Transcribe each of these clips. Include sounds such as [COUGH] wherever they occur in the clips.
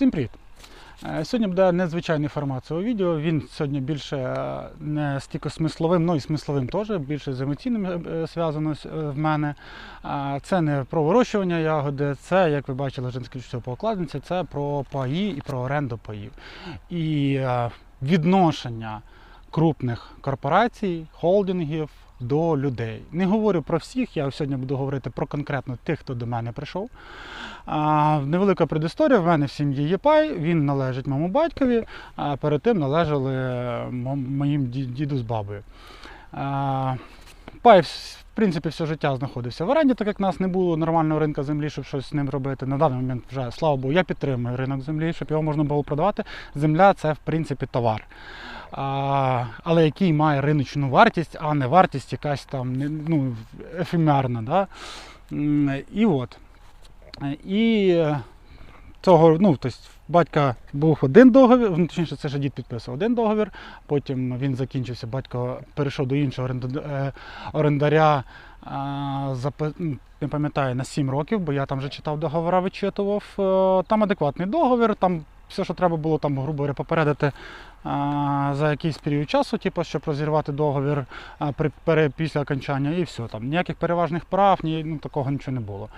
Всім привіт! Е, Сьогодні буде незвичайний формат цього відео. Він сьогодні більше е, не стільки смисловим, ну і смисловим теж, більше з емоційним е, зв'язано в мене. Це не про вирощування ягоди, це, як ви бачили, жінське по окладниці, це про паї і про оренду паїв. І відношення крупних корпорацій, холдингів до людей. Не говорю про всіх, я сьогодні буду говорити про конкретно тих, хто до мене прийшов. А, невелика предісторія. В мене в сім'ї є пай, він належить моєму батькові, а перед тим належали моїм діду з бабою. А, пай, в принципі, все життя знаходився в оренді, так як нас не було нормального ринку землі, щоб щось з ним робити. На даний момент вже, слава Богу, я підтримую ринок землі, щоб його можна було продавати. Земля це, в принципі, товар. Але який має риночну вартість, а не вартість якась там ну, ефемерна. Да? І от. І е, цього, ну, тобто, батька був один договір, ну, точніше, це ж дід підписував один договір, потім він закінчився, батько перейшов до іншого е, орендаря, ну, не пам'ятаю, на 7 років, бо я там вже читав договора, вичитував. Е, Там адекватний договір, там все, що треба було, там, грубо говоря, попередити за якийсь період часу, типу, щоб розірвати договір при, після окончання, і все. Там ніяких переважних прав, ні, ну, такого нічого не було.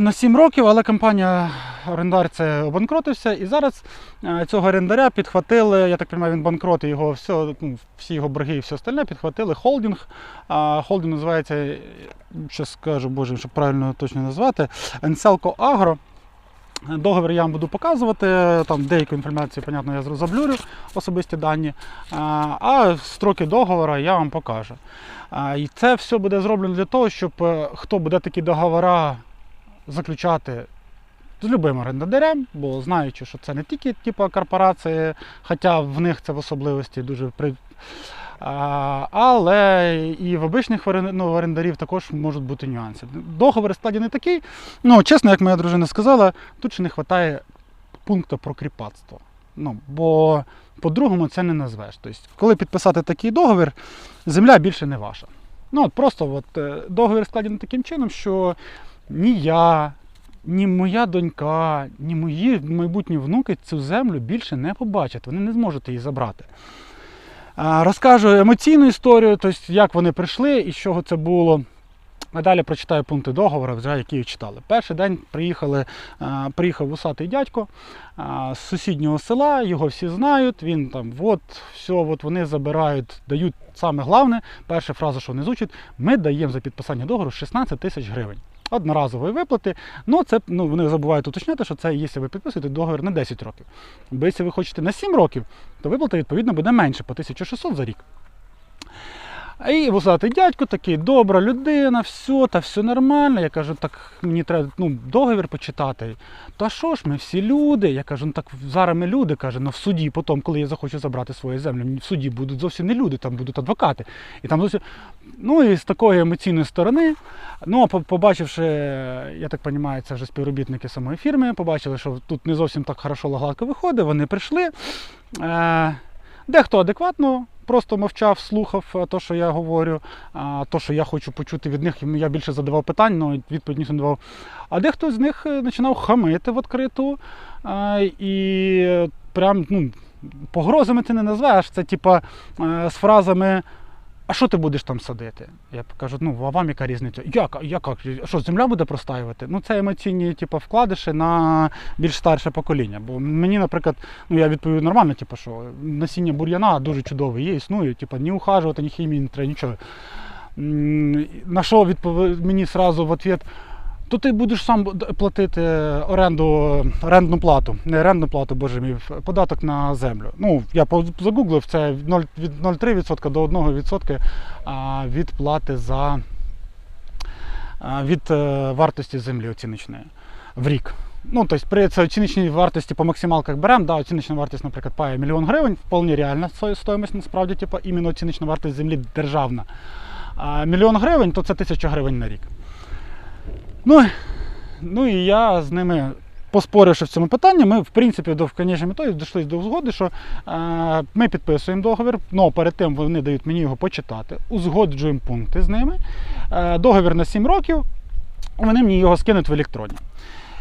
На 7 років, але компанія орендар це обанкротився, і зараз цього орендаря підхватили, я так розумію, він банкрот, і його все, ну, всі його борги і все остальне підхватили холдинг. А, холдинг називається, зараз скажу, боже, щоб правильно точно назвати, Enselco Agro. Договір я вам буду показувати, там деяку інформацію, понятно, я заблюрю особисті дані. А, а строки договору я вам покажу. І це все буде зроблено для того, щоб е, хто буде такі договори заключати з любим орендарем, бо знаючи, що це не тільки типу, корпорації, хоча в них це в особливості дуже при. Але і в обичних ну, орендарів також можуть бути нюанси. Договір складі не такий. Ну, чесно, як моя дружина сказала, тут ще не вистачає пункту про кріпацтво. Ну, бо по-другому це не назвеш. Тобто, коли підписати такий договір, земля більше не ваша. Ну, от просто от, е, договір складений таким чином, що ні я, ні моя донька, ні мої майбутні внуки цю землю більше не побачать, вони не зможуть її забрати. Розкажу емоційну історію, тобто як вони прийшли і з чого це було. А далі прочитаю пункти договору, вже які читали. Перший день приїхали, приїхав вусатий дядько з сусіднього села, його всі знають. Він там, от, все, от вони забирають, дають саме головне, перша фраза, що вони звучить, ми даємо за підписання договору 16 тисяч гривень. Одноразової виплати. Ну, це ну, вони забувають уточняти, що це якщо ви підписуєте договір на 10 років. Бо якщо ви хочете на 7 років, то виплата відповідно буде менше по 1600 за рік. І вусатий дядько такий, добра людина, все, та все нормально. Я кажу, так мені треба ну, договір почитати. Та що ж, ми всі люди. Я кажу, ну так зараз ми люди, каже, ну в суді потім, коли я захочу забрати свою землю, в суді будуть зовсім не люди, там будуть адвокати. І там зовсім... Ну і з такої емоційної сторони, ну, побачивши, я так розумію, це вже співробітники самої фірми, побачили, що тут не зовсім так хорошо гладко виходить, вони прийшли. Е, Дехто адекватно просто мовчав, слухав те, що я говорю, те, що я хочу почути від них, я більше задавав питань, але відповідь не давав. А дехто з них е, починав хамити в відкриту. І прям ну, погрозами ти не назвеш. Це типа е, з фразами. А що ти будеш там садити? Я кажу, ну а вам яка різниця? Як? Як? Що, земля буде простаювати? Ну це емоційні типу, вкладиші на більш старше покоління. Бо мені, наприклад, ну я відповів нормально, типу, що насіння бур'яна дуже чудове є, існує, типу, ні ухажувати, ні хімії, не треба нічого. На що відповів мені одразу в ответ, то ти будеш сам платити оренду, орендну плату, не орендну плату, боже мій, податок на землю. Ну, я загуглив, це від 0,3% до 1% від плати за від вартості землі оціночної в рік. Ну, тобто при це оціночній вартості по максималках беремо, да, оціночна вартість, наприклад, пає мільйон гривень, вполне реальна стоїмость, насправді, типу, іменно оціночна вартість землі державна. А мільйон гривень, то це тисяча гривень на рік. Ну, ну і я з ними поспоривши в цьому питанні, ми, в принципі, до в ітогі дійшли до згоди, що е, ми підписуємо договір, але перед тим вони дають мені його почитати, узгоджуємо пункти з ними. Е, договір на 7 років, вони мені його скинуть в електроні.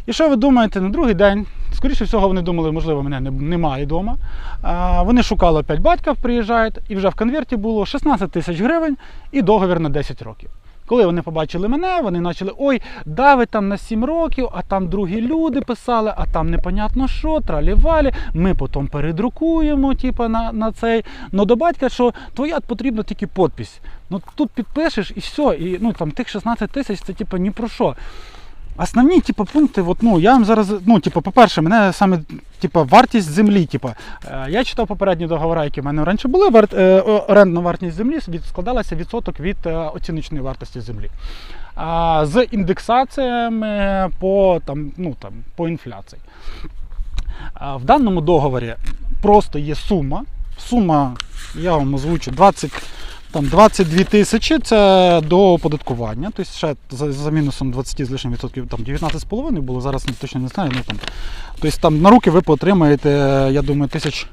І що ви думаєте, на другий день, скоріше всього, вони думали, можливо, мене немає вдома. А, Вони шукали опять батька, приїжджають, і вже в конверті було 16 тисяч гривень і договір на 10 років. Коли вони побачили мене, вони почали: ой, да, ви там на 7 років, а там другі люди писали, а там непонятно що, тралівалі. Ми потім передрукуємо, типу, на, на цей. Ну до батька, що твоя потрібна тільки підпись. Ну тут підпишеш і все. І ну там тих 16 тисяч це типу ні про що. Основні типу, пункти, от, ну, я вам зараз, ну, типу, по-перше, мене саме типу, вартість землі. Типу, е, я читав попередні договори, які в мене раніше були. Варт, е, орендна вартість землі складалася відсоток від е, оціночної вартості землі. А, з індексаціями по, там, ну, там, по інфляції. А, в даному договорі просто є сума. Сума, я вам озвучу, 20, там 22 тисячі це до оподаткування. Тобто ще за, за мінусом 20 з лишнім відсотків, там 19,5 було, зараз точно не знаю. Ну, там, тобто там на руки ви отримаєте, я думаю, тисяч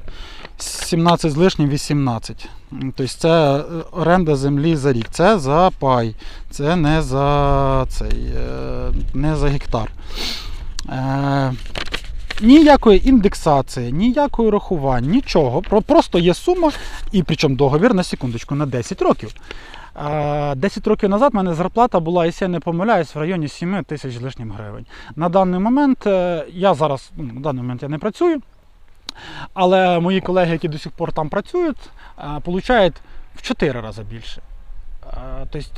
17 з лишнім 18. Тобто це е, оренда землі за рік. Це за пай, це не за цей, е, не за гектар. Ніякої індексації, ніякої рахувань, нічого. Просто є сума, і причому договір на секундочку на 10 років. Е, 10 років назад в мене зарплата була, якщо я не помиляюсь, в районі 7 тисяч лишнім гривень. На даний момент е, я зараз, ну, на даний момент я не працюю, але мої колеги, які до сих пор там працюють, е, получають в 4 рази більше.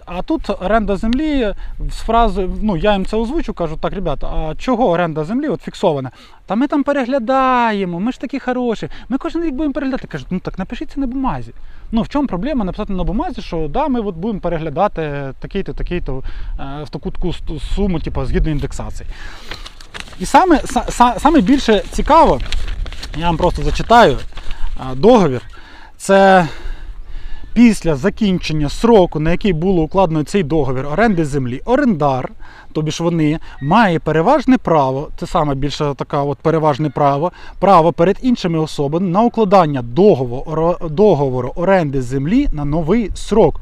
А тут оренда землі з фрази, ну я їм це озвучу, кажу, так, ребята, а чого оренда землі от фіксована? Та ми там переглядаємо, ми ж такі хороші, ми кожен рік будемо переглядати. Кажуть, ну так напишіть це на бумазі. Ну в чому проблема написати на бумазі, що да, ми от будемо переглядати такий-то, такий-то е, в таку таку суму, типу, згідно індексації. І саме, са- са- саме більше цікаво, я вам просто зачитаю е, договір. Це після закінчення сроку, на який було укладено цей договір оренди землі, орендар, тобі ж вони, має переважне право, це саме більше така от переважне право, право перед іншими особами на укладання договору, договору оренди землі на новий срок.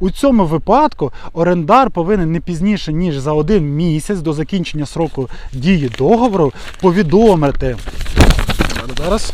У цьому випадку орендар повинен не пізніше, ніж за один місяць до закінчення сроку дії договору повідомити. Зараз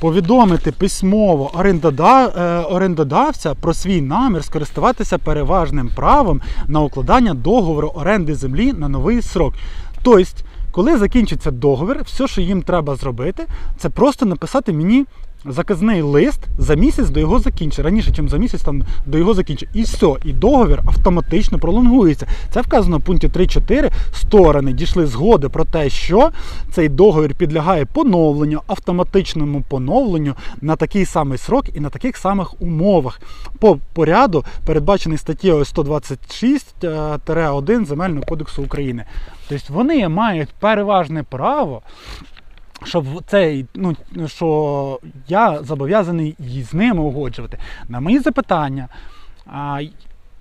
повідомити письмово е, орендодавця про свій намір скористуватися переважним правом на укладання договору оренди землі на новий срок. Тобто, коли закінчиться договір, все, що їм треба зробити, це просто написати мені заказний лист за місяць до його закінчення. Раніше, ніж за місяць там до його закінчення. І все, і договір автоматично пролонгується. Це вказано в пункті 3.4. Сторони дійшли згоди про те, що цей договір підлягає поновленню, автоматичному поновленню на такий самий срок і на таких самих умовах. По поряду, передбачений статтєю 126-1 Земельного кодексу України. Тобто вони мають переважне право щоб цей, ну, що я зобов'язаний з ними угоджувати. На мої запитання а,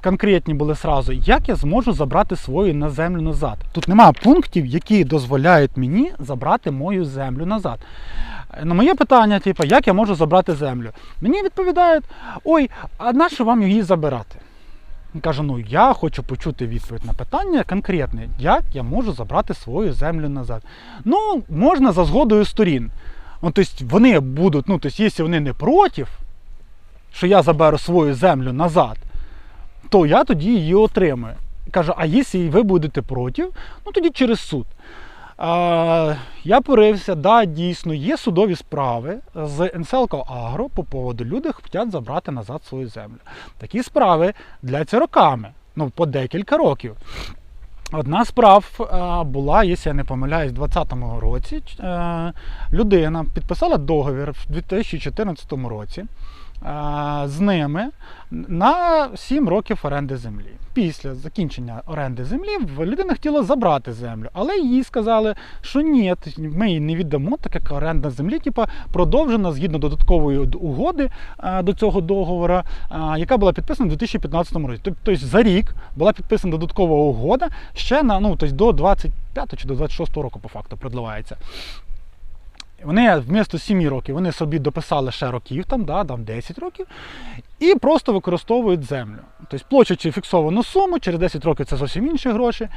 конкретні були сразу, як я зможу забрати свою на землю назад. Тут немає пунктів, які дозволяють мені забрати мою землю назад. На моє питання, типу, як я можу забрати землю? Мені відповідають: ой, а на що вам її забирати? Він каже: ну я хочу почути відповідь на питання конкретне, як я можу забрати свою землю назад. Ну, можна за згодою сторін. Ну, тобто вони будуть, ну, тобто, якщо вони не проти, що я заберу свою землю назад, то я тоді її отримаю. Каже, а якщо ви будете проти, ну тоді через суд. Я порився, да, дійсно, є судові справи з НСЛК Агро по поводу люди хочуть забрати назад свою землю. Такі справи дляться роками, ну по декілька років. Одна справ е, була, якщо я не помиляюсь, у 2020 році. Е, Людина підписала договір в 2014 році з ними на 7 років оренди землі. Після закінчення оренди землі людина хотіла забрати землю, але їй сказали, що ні, ми її не віддамо, так як оренда землі типа, продовжена згідно додаткової угоди е, до цього договору, е, яка була підписана у 2015 році. Тобто за рік була підписана додаткова угода ще на ну, тобто до 25 чи до 26 року, по факту, продливається. Вони вмісто 7 років вони собі дописали ще років, там, да, там 10 років, і просто використовують землю. Тобто плачучи фіксовану суму, через 10 років це зовсім інші гроші.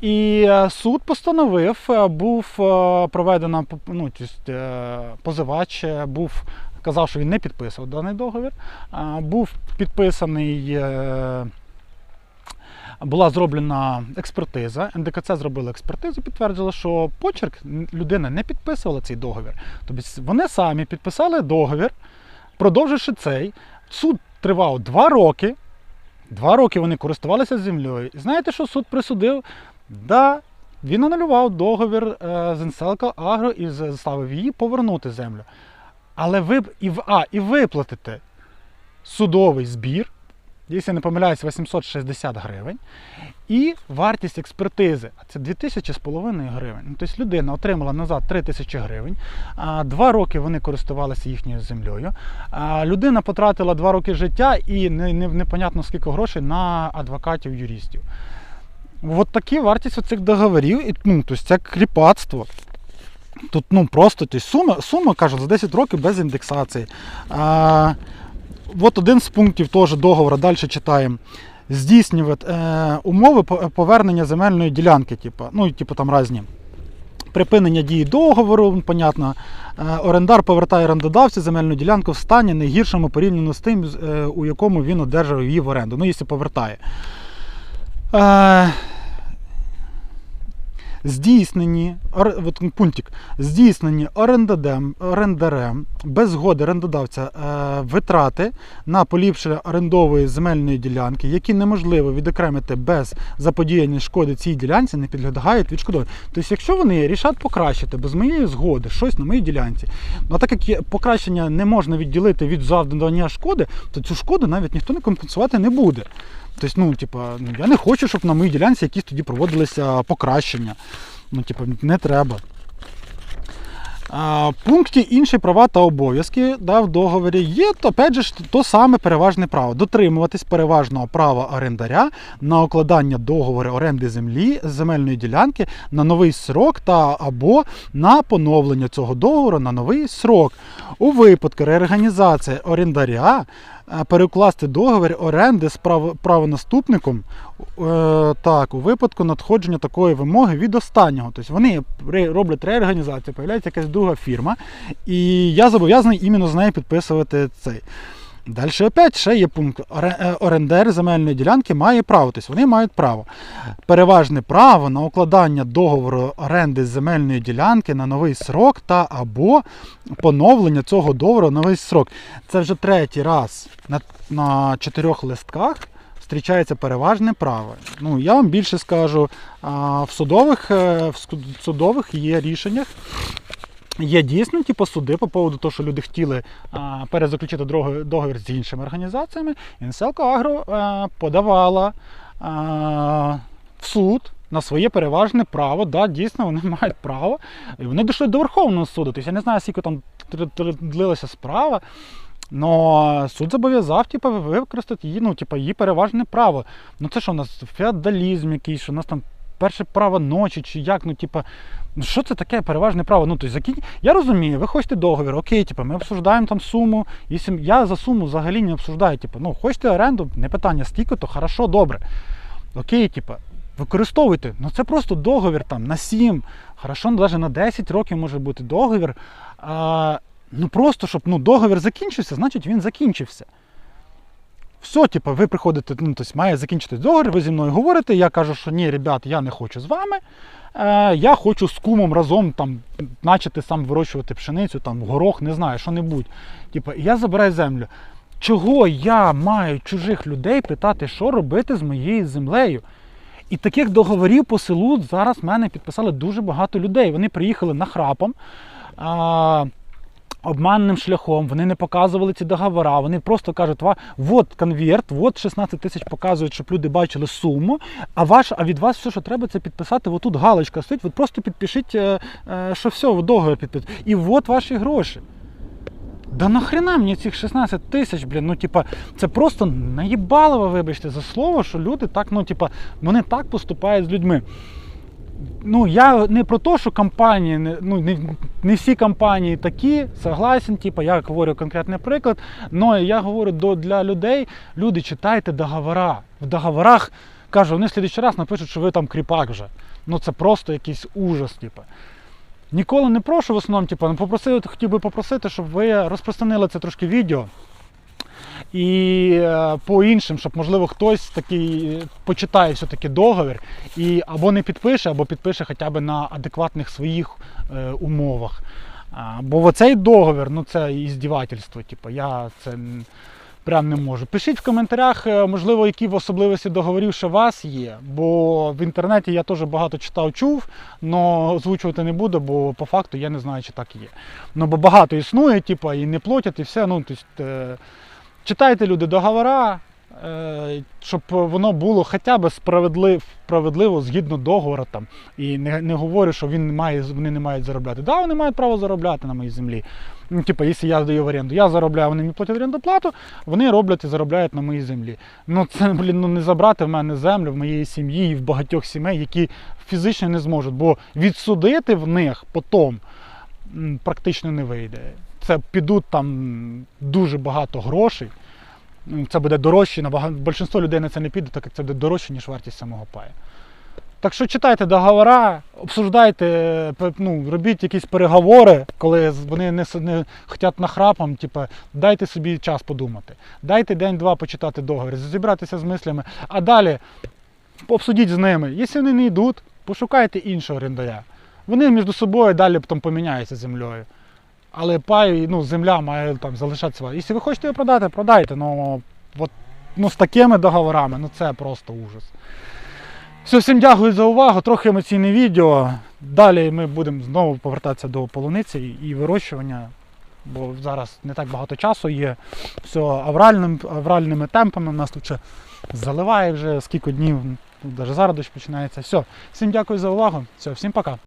І е, суд постановив, е, був е, проведено ну, тобто, позивач, був казав, що він не підписував даний договір. Був підписаний. Була зроблена експертиза. НДКЦ зробила експертизу, підтвердила, що почерк людина не підписувала цей договір. Тобто вони самі підписали договір, продовживши цей. Суд тривав два роки. Два роки вони користувалися землею. І знаєте, що суд присудив? Да, він анулював договір е, з Інселко Агро і заставив її повернути землю. Але ви і, в- а, і виплатите судовий збір, якщо не помиляюсь, 860 гривень, і вартість експертизи, це 2000 з половиною гривень. Ну, тобто людина отримала назад 3000 гривень, два роки вони користувалися їхньою землею. Людина потратила два роки життя і не, не, непонятно скільки грошей на адвокатів, юристів. От такі вартість оцих договорів, ну, тобто це кріпацтво. Тут ну, просто тобто, сума, сума кажу, за 10 років без індексації. А, от один з пунктів теж договору, далі читаємо. Здійснювати е, умови повернення земельної ділянки, типу, ну, типу там різні. Припинення дії договору, понятно. Е, орендар повертає орендодавцю земельну ділянку в стані не гіршому порівняно з тим, е, у якому він одержав її в оренду. Ну, якщо повертає. Здійснені от пунктик, здійснені орендарем без згоди орендодавця е, витрати на поліпшення орендової земельної ділянки, які неможливо відокремити без заподіяння шкоди цій ділянці, не підлягають відшкодовуванню. Тобто, якщо вони рішать покращити без моєї згоди щось на моїй ділянці, ну так як покращення не можна відділити від завдання шкоди, то цю шкоду навіть ніхто не компенсувати не буде. Тобто, ну, типа, ну, я не хочу, щоб на моїй ділянці якісь тоді проводилися покращення. Ну, типа, не треба. В пункті інші права та обов'язки да, в договорі є, опять же, то саме переважне право. Дотримуватись переважного права орендаря на укладання договору оренди землі земельної ділянки на новий срок та або на поновлення цього договору на новий срок. У випадку реорганізації орендаря перекласти договір оренди з право- правонаступником е, так, у випадку надходження такої вимоги від останнього. Тобто вони роблять реорганізацію, появляється якась друга фірма, і я зобов'язаний іменно з нею підписувати цей. Далі опять ще є пункт. Е, земельної ділянки має право, тобто вони мають право. Переважне право на укладання договору оренди земельної ділянки на новий срок та або поновлення цього договору на новий срок. Це вже третій раз на, на чотирьох листках зустрічається переважне право. Ну, я вам більше скажу, в судових, е, в судових є рішеннях. Є дійсно типу, суди по поводу того, що люди хотіли а, перезаключити договір, з іншими організаціями. Інселко Агро а, подавала а, в суд на своє переважне право. Да, дійсно, вони [LAUGHS] мають право. І вони дійшли до Верховного суду. Тобто я не знаю, скільки там длилася справа. Но суд зобов'язав типу, використати її, ну, типу, її переважне право. Ну це що у нас феодалізм якийсь, що у нас там перше право ночі, чи як, ну, ну що це таке переважне право? Ну, тобто, закінь... Я розумію, ви хочете договір, окей, типу, ми обсуждаємо там суму. Я за суму взагалі не обсуждаю. Типу, ну, хочете оренду, не питання, стільки, то хорошо, добре. Окей, типу, використовуйте. Ну це просто договір там на 7, хорошо, навіть на 10 років може бути договір. А, ну просто щоб ну, договір закінчився, значить він закінчився. Все, типу, ви приходите, ну, тобто має закінчитись договір, ви зі мною говорите, я кажу, що ні, ребят, я не хочу з вами. Е, я хочу з кумом разом там, начати сам вирощувати пшеницю, там, горох, не знаю, що-небудь. Типу, я забираю землю. Чого я маю чужих людей питати, що робити з моєю землею? І таких договорів по селу зараз мене підписали дуже багато людей. Вони приїхали нахрапом. А, Обманним шляхом, вони не показували ці договори, вони просто кажуть, «Ва- от конверт, от 16 тисяч показують, щоб люди бачили суму, а ваш, а від вас все, що треба, це підписати, отут галочка стоїть, от просто підпишіть, е, е, що все, ви договір підписуєте. І от ваші гроші. Да нахрена мені цих 16 тисяч, блін, ну типа, це просто наїбалово, вибачте, за слово, що люди так, ну, типа, вони так поступають з людьми. Ну, я не про те, що компанії, ну, не, не всі компанії такі, согласен, типу, я говорю конкретний приклад, але я говорю до, для людей, люди читайте договора. В договорах, кажу, вони в слідчий раз напишуть, що ви там кріпак вже. Ну це просто якийсь ужас, типу. Ніколи не прошу в основному, типу, ну, попросив, хотів би попросити, щоб ви розпространили це трошки відео. І е, по іншим, щоб можливо хтось такий е, почитає все-таки договір і або не підпише, або підпише хоча б на адекватних своїх е, умовах. А, бо оцей договір, ну це іздівательство. Типу, я це прям не можу. Пишіть в коментарях, е, можливо, які в особливості договорів ще у вас є. Бо в інтернеті я теж багато читав, чув, але озвучувати не буду, бо по факту я не знаю, чи так є. Ну бо багато існує, типу, і не платять, і все. Ну, тобто, читайте люди договора, е, щоб воно було хоча б справедливо, справедливо згідно договору. Там. І не, не говорю, що він не має, вони не мають заробляти. Так, да, вони мають право заробляти на моїй землі. Ну, типу, якщо я даю в оренду, я заробляю, вони мені платять оренду плату, вони роблять і заробляють на моїй землі. Ну це блін, ну не забрати в мене землю в моєї сім'ї і в багатьох сімей, які фізично не зможуть, бо відсудити в них потім практично не вийде. Це підуть там дуже багато грошей. Це буде дорожче, набагато більшість людей на це не піде, так як це буде дорожче, ніж вартість самого паю. Так що читайте договора, обсуждайте, ну, робіть якісь переговори, коли вони не, не хочуть нахрапом, типу, дайте собі час подумати. Дайте день-два почитати договір, зібратися з мислями, а далі обсудіть з ними. Якщо вони не йдуть, пошукайте іншого орендаря. Вони між собою далі потім поміняються землею. Але пай, ну, земля має там залишатися. Якщо ви хочете її продати, продайте. Ну, от, ну, з такими договорами, ну це просто ужас. Все, всім дякую за увагу. Трохи емоційне відео. Далі ми будемо знову повертатися до полуниці і вирощування, бо зараз не так багато часу є. Все авральним, авральними темпами. У нас тут ще заливає вже скільки днів. Навіть зараз дощ починається. Все, всім дякую за увагу. Все, всім пока.